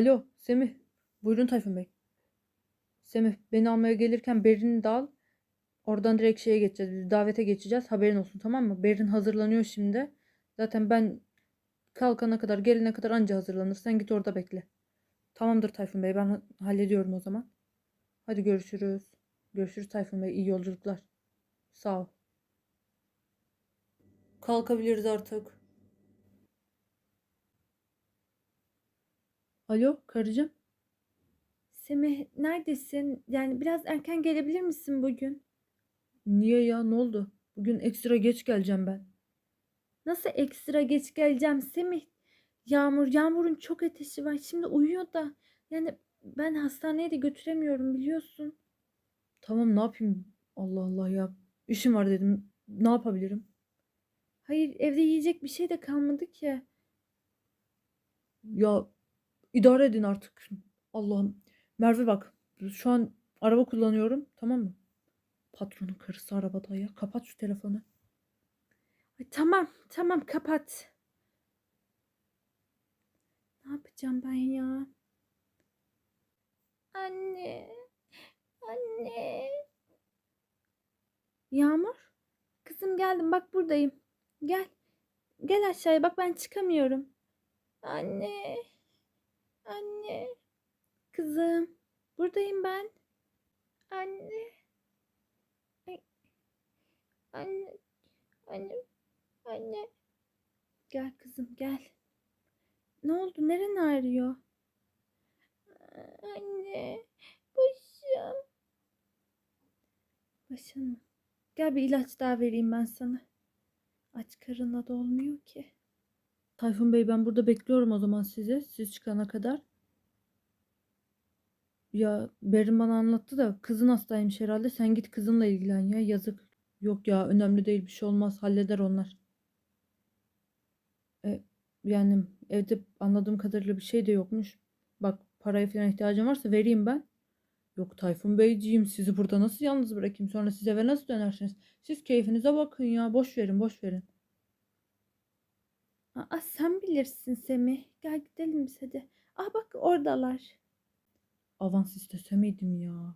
Alo Semih. Buyurun Tayfun Bey. Semih beni almaya gelirken Berin'i de al. Oradan direkt şeye geçeceğiz. Biz davete geçeceğiz. Haberin olsun tamam mı? Berin hazırlanıyor şimdi. Zaten ben kalkana kadar gelene kadar anca hazırlanır. Sen git orada bekle. Tamamdır Tayfun Bey. Ben ha- hallediyorum o zaman. Hadi görüşürüz. Görüşürüz Tayfun Bey. İyi yolculuklar. Sağ ol. Kalkabiliriz artık. Alo karıcığım. Semih neredesin? Yani biraz erken gelebilir misin bugün? Niye ya ne oldu? Bugün ekstra geç geleceğim ben. Nasıl ekstra geç geleceğim Semih? Yağmur, Yağmur'un çok ateşi var. Şimdi uyuyor da. Yani ben hastaneye de götüremiyorum biliyorsun. Tamam ne yapayım? Allah Allah ya. İşim var dedim. Ne yapabilirim? Hayır evde yiyecek bir şey de kalmadı ki. Ya idare edin artık. Allah'ım. Merve bak. Şu an araba kullanıyorum. Tamam mı? Patronun karısı arabada ya. Kapat şu telefonu. Ay, tamam tamam kapat. Ne yapacağım ben ya? Anne. Anne. Yağmur. Kızım geldim bak buradayım. Gel. Gel aşağıya bak ben çıkamıyorum. Anne. Anne. Kızım. Buradayım ben. Anne. Anne. Anne. Anne. Gel kızım gel. Ne oldu? Neren ağrıyor? Anne. Başım. Başın mı? Gel bir ilaç daha vereyim ben sana. Aç karınla da olmuyor ki. Tayfun Bey ben burada bekliyorum o zaman sizi. Siz çıkana kadar. Ya Berin bana anlattı da kızın hastaymış herhalde. Sen git kızınla ilgilen ya. Yazık. Yok ya önemli değil bir şey olmaz. Halleder onlar. E, yani evde anladığım kadarıyla bir şey de yokmuş. Bak paraya falan ihtiyacın varsa vereyim ben. Yok Tayfun Beyciğim sizi burada nasıl yalnız bırakayım? Sonra siz eve nasıl dönersiniz? Siz keyfinize bakın ya. Boş verin boş verin. Aa, sen bilirsin Semih. Gel gidelim biz hadi. Ah bak oradalar. Avans istese miydim ya?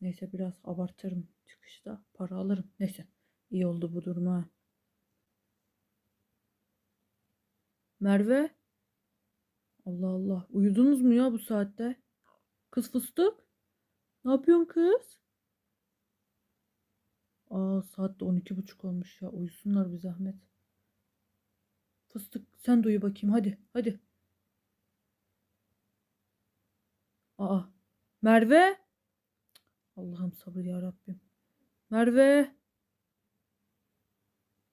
Neyse biraz abartırım çıkışta. Para alırım. Neyse. iyi oldu bu durum ha. Merve. Allah Allah. Uyudunuz mu ya bu saatte? Kız fıstık. Ne yapıyorsun kız? Aa saat de 12.30 olmuş ya. Uyusunlar bir zahmet. Fıstık sen de bakayım hadi. Hadi. Aa, Merve. Allah'ım sabır ya Rabbim. Merve.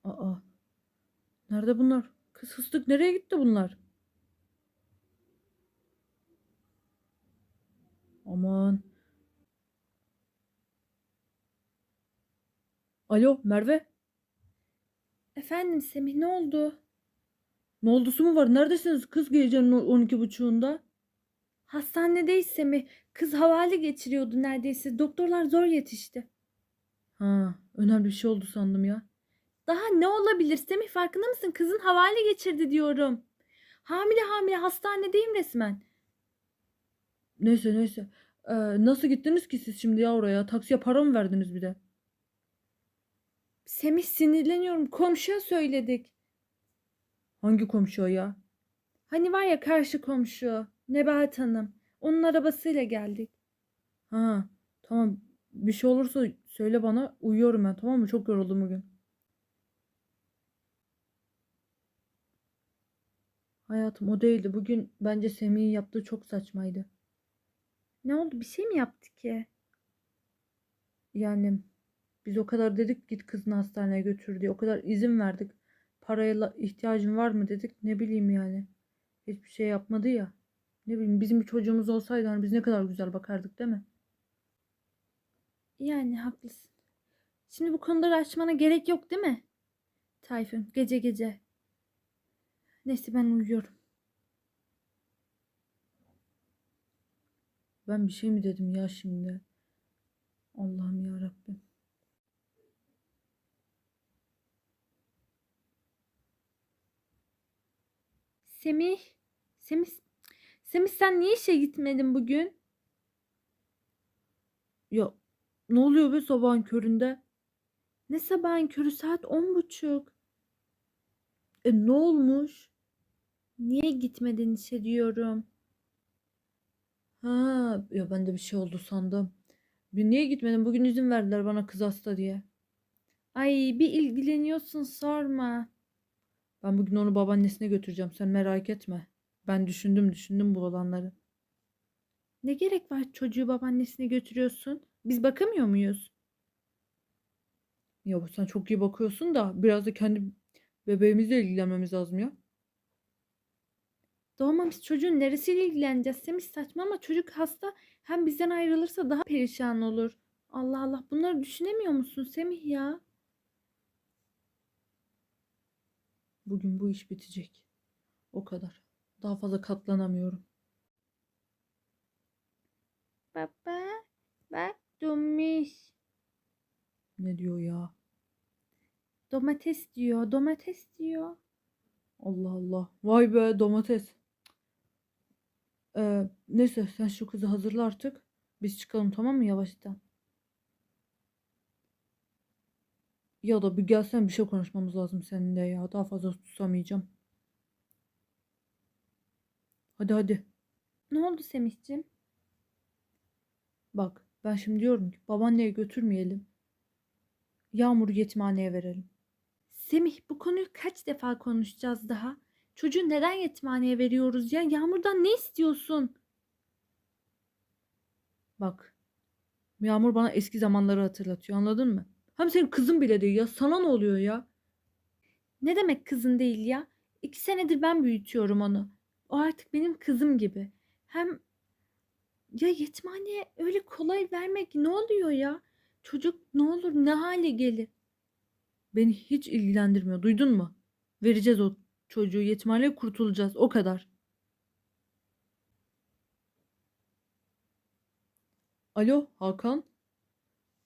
Aa. Nerede bunlar? Kız fıstık nereye gitti bunlar? Aman. Alo Merve. Efendim Semih ne oldu? Ne oldusu mu var? Neredesiniz kız gecenin 12.30'unda? Hastanedeyiz Semih. Kız havale geçiriyordu neredeyse. Doktorlar zor yetişti. Ha, önemli bir şey oldu sandım ya. Daha ne olabilir Semih farkında mısın? Kızın havale geçirdi diyorum. Hamile hamile hastanedeyim resmen. Neyse neyse. Ee, nasıl gittiniz ki siz şimdi ya oraya? Taksiye para mı verdiniz bir de? Semih sinirleniyorum. Komşuya söyledik. Hangi komşu o ya? Hani var ya karşı komşu. Nebahat Hanım. Onun arabasıyla geldik. Ha, tamam. Bir şey olursa söyle bana. Uyuyorum ben tamam mı? Çok yoruldum bugün. Hayatım o değildi. Bugün bence Semih'in yaptığı çok saçmaydı. Ne oldu? Bir şey mi yaptı ki? Yani biz o kadar dedik git kızını hastaneye götür diye. O kadar izin verdik. Paraya ihtiyacın var mı dedik. Ne bileyim yani. Hiçbir şey yapmadı ya. Ne bileyim bizim bir çocuğumuz olsaydı hani biz ne kadar güzel bakardık değil mi? Yani haklısın. Şimdi bu konuları açmana gerek yok değil mi? Tayfun gece gece. Neyse ben uyuyorum. Ben bir şey mi dedim ya şimdi? Allah'ım ya Rabbim. Semih. Semih. Semih sen niye işe gitmedin bugün? Ya ne oluyor be sabahın köründe? Ne sabahın körü saat on buçuk. E ne olmuş? Niye gitmedin işe diyorum. Ha ya ben de bir şey oldu sandım. Bir niye gitmedin? Bugün izin verdiler bana kız hasta diye. Ay bir ilgileniyorsun sorma. Ben bugün onu babaannesine götüreceğim. Sen merak etme. Ben düşündüm düşündüm bu olanları. Ne gerek var çocuğu babaannesine götürüyorsun? Biz bakamıyor muyuz? Ya sen çok iyi bakıyorsun da biraz da kendi bebeğimizle ilgilenmemiz lazım ya. Doğmamış çocuğun neresiyle ilgileneceğiz? Semih saçma ama çocuk hasta. Hem bizden ayrılırsa daha perişan olur. Allah Allah bunları düşünemiyor musun Semih ya? Bugün bu iş bitecek. O kadar. Daha fazla katlanamıyorum. Baba bak domiş. Ne diyor ya? Domates diyor domates diyor. Allah Allah. Vay be domates. Ee, neyse sen şu kızı hazırla artık. Biz çıkalım tamam mı yavaştan? Ya da bir gelsen bir şey konuşmamız lazım seninle ya. Daha fazla tutamayacağım. Hadi hadi. Ne oldu Semih'ciğim? Bak ben şimdi diyorum ki babaanneye götürmeyelim. Yağmur'u yetimhaneye verelim. Semih bu konuyu kaç defa konuşacağız daha? Çocuğu neden yetimhaneye veriyoruz ya? Yağmur'dan ne istiyorsun? Bak. Yağmur bana eski zamanları hatırlatıyor anladın mı? Hem senin kızın bile değil ya. Sana ne oluyor ya? Ne demek kızın değil ya? İki senedir ben büyütüyorum onu. O artık benim kızım gibi. Hem ya yetimhaneye öyle kolay vermek ne oluyor ya? Çocuk ne olur ne hale gelir? Beni hiç ilgilendirmiyor. Duydun mu? Vereceğiz o çocuğu yetimhaneye kurtulacağız. O kadar. Alo Hakan.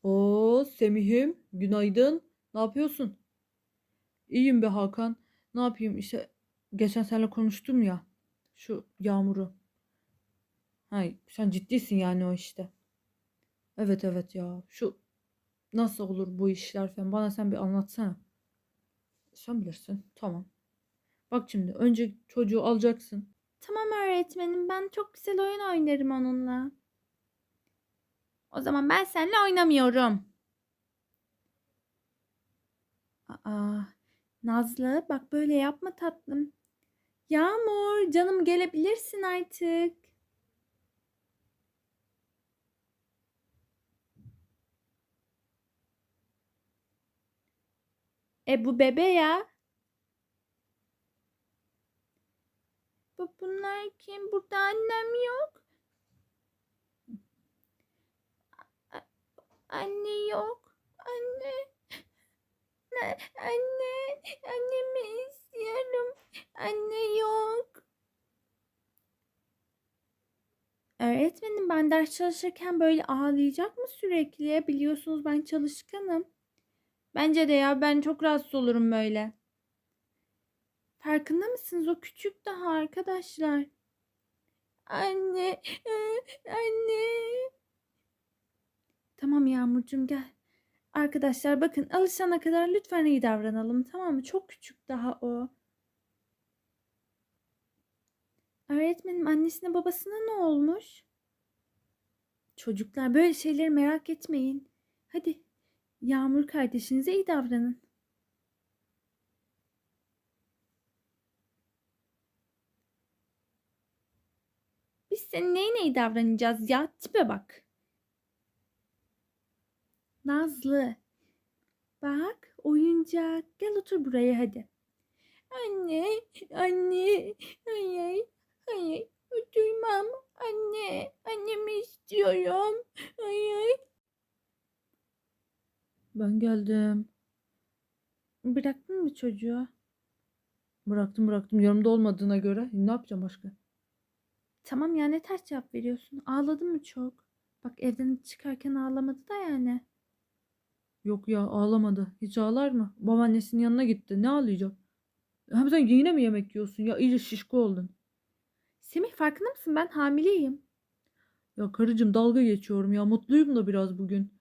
Oo Semih'im. Günaydın. Ne yapıyorsun? İyiyim be Hakan. Ne yapayım işte geçen seninle konuştum ya. Şu Yağmur'u. Hay sen ciddisin yani o işte. Evet evet ya. Şu nasıl olur bu işler falan bana sen bir anlatsana. Sen bilirsin. Tamam. Bak şimdi önce çocuğu alacaksın. Tamam öğretmenim ben çok güzel oyun oynarım onunla. O zaman ben seninle oynamıyorum. Aa, Nazlı bak böyle yapma tatlım. Yağmur canım gelebilirsin artık. E bu bebe ya. Bu bunlar kim? Burada annem yok. Anne yok. Anne. Ne- Anne. Annemi istiyorum. Anne yok. Öğretmenim ben ders çalışırken böyle ağlayacak mı sürekli? Biliyorsunuz ben çalışkanım. Bence de ya ben çok rahatsız olurum böyle. Farkında mısınız? O küçük daha arkadaşlar. Anne, e, anne. Tamam Yağmurcuğum gel. Arkadaşlar bakın alışana kadar lütfen iyi davranalım tamam mı? Çok küçük daha o. Öğretmenim annesine babasına ne olmuş? Çocuklar böyle şeyleri merak etmeyin. Hadi Yağmur kardeşinize iyi davranın. Biz senin neyine iyi davranacağız ya? Tipe bak. Nazlı. Bak oyuncak. Gel otur buraya hadi. Anne, anne, hayır, hayır, duymam. Anne, annemi istiyorum. Hayır. Ben geldim. Bıraktın mı çocuğu? Bıraktım bıraktım. Yanımda olmadığına göre ne yapacağım başka? Tamam ya ne ters cevap veriyorsun? Ağladın mı çok? Bak evden çıkarken ağlamadı da yani. Yok ya ağlamadı. Hiç ağlar mı? Babaannesinin yanına gitti. Ne ağlayacak? Hem sen yine mi yemek yiyorsun? Ya iyice şişko oldun. Semih farkında mısın ben hamileyim. Ya karıcığım dalga geçiyorum ya mutluyum da biraz bugün.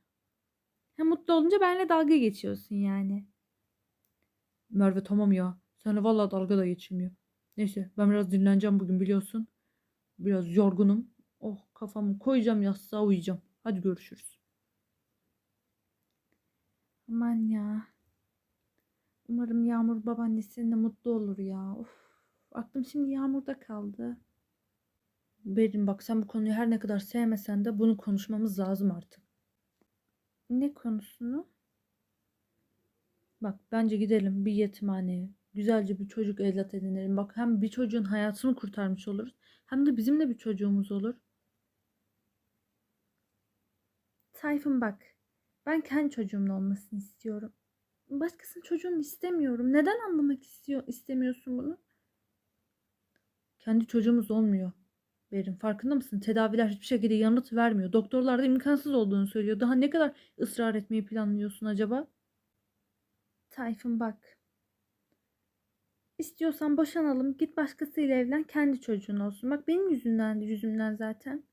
Ha, mutlu olunca benimle dalga geçiyorsun yani. Merve tamam ya. Seninle vallahi dalga da geçilmiyor. Neyse ben biraz dinleneceğim bugün biliyorsun. Biraz yorgunum. Oh kafamı koyacağım yastığa uyuyacağım. Hadi görüşürüz. Aman ya. Umarım Yağmur babaannesiyle mutlu olur ya. Of. Aklım şimdi Yağmur'da kaldı. Berin bak sen bu konuyu her ne kadar sevmesen de bunu konuşmamız lazım artık. Ne konusunu? Bak bence gidelim bir yetimhaneye. Güzelce bir çocuk evlat edinelim. Bak hem bir çocuğun hayatını kurtarmış oluruz. Hem de bizim de bir çocuğumuz olur. Tayfun bak. Ben kendi çocuğumun olmasını istiyorum. Başkasının çocuğunu istemiyorum. Neden anlamak istiyor, istemiyorsun bunu? Kendi çocuğumuz olmuyor. Berin farkında mısın? Tedaviler hiçbir şekilde yanıt vermiyor. Doktorlar da imkansız olduğunu söylüyor. Daha ne kadar ısrar etmeyi planlıyorsun acaba? Tayfun bak. İstiyorsan boşanalım. Git başkasıyla evlen. Kendi çocuğun olsun. Bak benim yüzümden yüzümden zaten.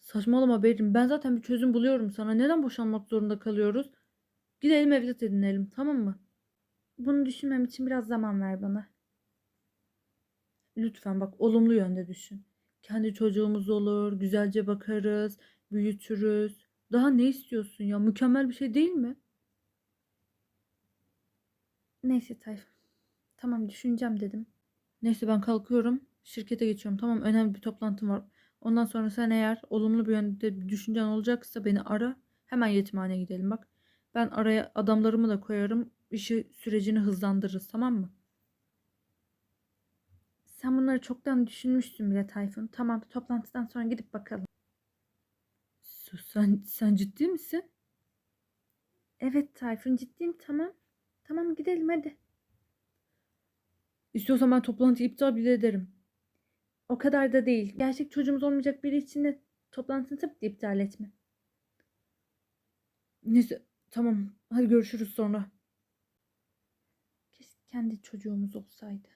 Saçmalama Berin. Ben zaten bir çözüm buluyorum sana. Neden boşanmak zorunda kalıyoruz? Gidelim evlat edinelim tamam mı? Bunu düşünmem için biraz zaman ver bana. Lütfen bak olumlu yönde düşün. Kendi çocuğumuz olur, güzelce bakarız, büyütürüz. Daha ne istiyorsun ya? Mükemmel bir şey değil mi? Neyse Tayfun. Tamam düşüneceğim dedim. Neyse ben kalkıyorum. Şirkete geçiyorum. Tamam önemli bir toplantım var. Ondan sonra sen eğer olumlu bir yönde bir düşüncen olacaksa beni ara. Hemen yetimhaneye gidelim bak. Ben araya adamlarımı da koyarım. İşi sürecini hızlandırırız tamam mı? Sen bunları çoktan düşünmüşsün bile Tayfun. Tamam toplantıdan sonra gidip bakalım. Sen, sen ciddi misin? Evet Tayfun ciddiyim tamam. Tamam gidelim hadi. İstiyorsan ben toplantıyı iptal bile ederim. O kadar da değil. Gerçek çocuğumuz olmayacak biri için de toplantını ki iptal etme. Neyse tamam. Hadi görüşürüz sonra. Keşke kendi çocuğumuz olsaydı.